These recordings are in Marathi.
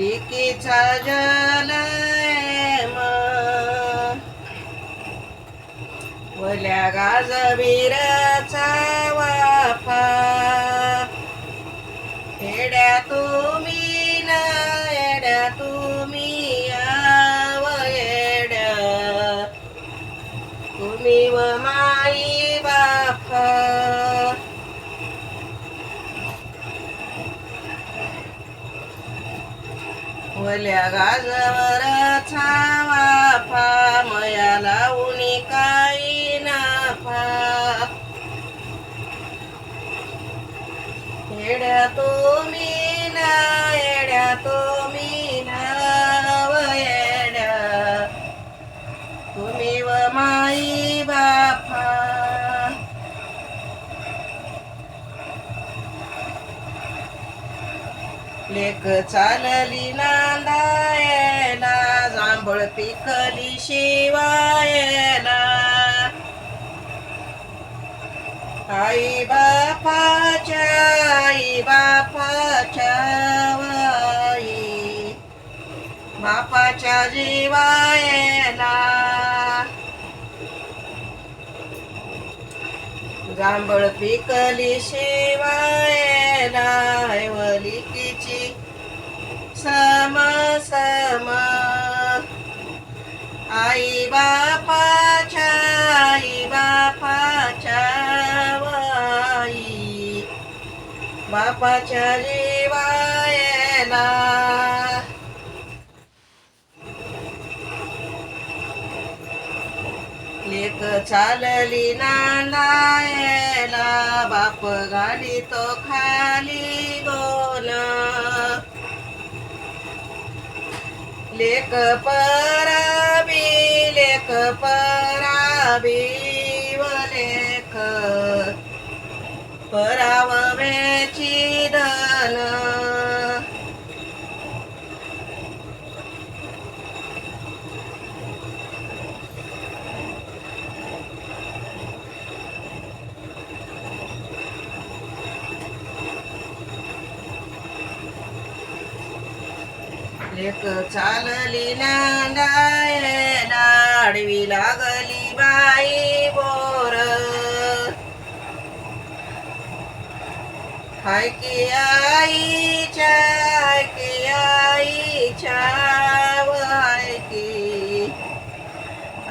लिकीचा जलम वल्या गाजबीराचा वाफा येड्या तुम्ही ना येड्या तुम्ही याव येड्या. तुम्ही व माई बापा. वल्या गाजवर वाफा लेख चालली नांदायला जांभळ पिकली शिवायला. आई बापाच्या आई बापाच्या वाई बापाच्या जीवायला. जांभळ पिकली शिवायला वलिकीची सम सम। आई बापाच्या आई बापाच्या वाई। बापाच्या जीवायला लेक चालली नांदायला बाप घाली तो खाली गो। लेख परावी लेख पराबी लेख पराववेची धन एक चालली नांदायला आडवी लागली बाई बोर. हाय की आईच्या हाय की आईच्या हाय की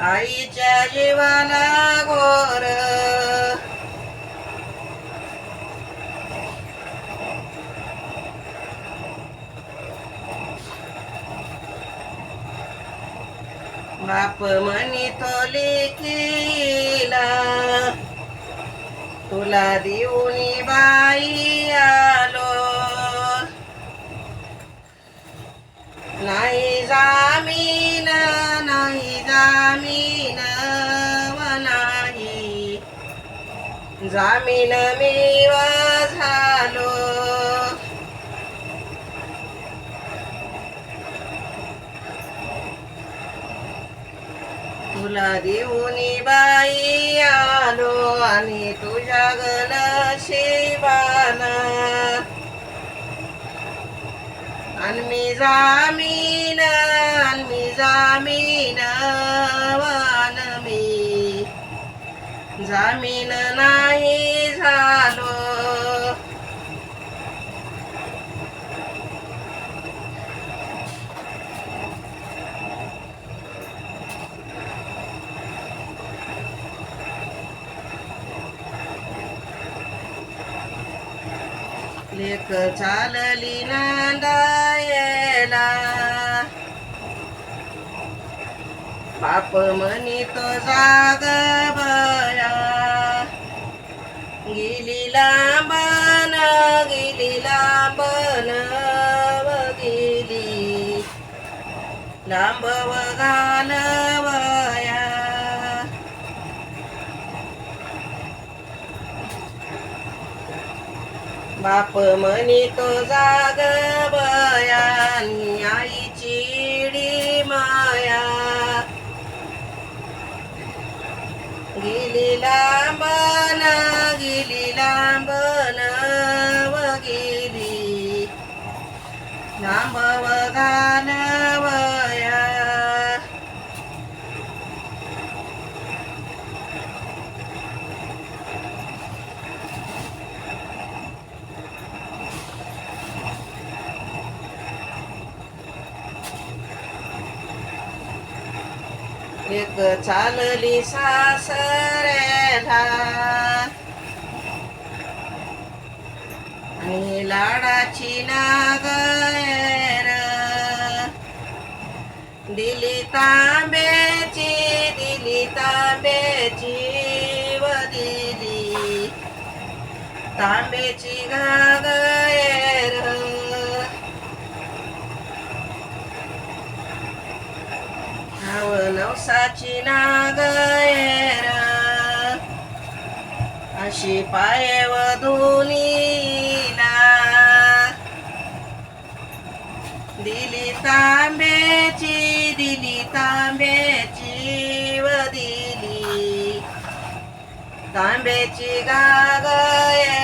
आईच्या जीवाला गोर. बाप म्हणी तो लेखीला. तुला देऊनी बाई आलो. नाही जामीन नाही जामीन नाही जामीन मी झालो. तुला देऊनी बाई आलो आणि तुझ्या गल शिवाना. आणि मी जामीन आणि मी जामीन वान मी जामीन नाही झालो लेक चालली नांदायला. बाप म्हणी तो जाग बया. गेली लांबन गेली लांबन व गेली. लांब व बाप म्हणी तो जाग बयानी आईची डी माया. गेली लांबना गेली लांबना व गेली लांबव एक चालली सासऱ्याला आणि लाडाची नागयर दिली तांब्याची दिली तांब्याची व दिली तांब्याची गागयर पावसाची नवसाची नागयर अशी पायव दोनीला दिली तांब्याची दिली तांब्याची व दिली. तांब्याची गागयर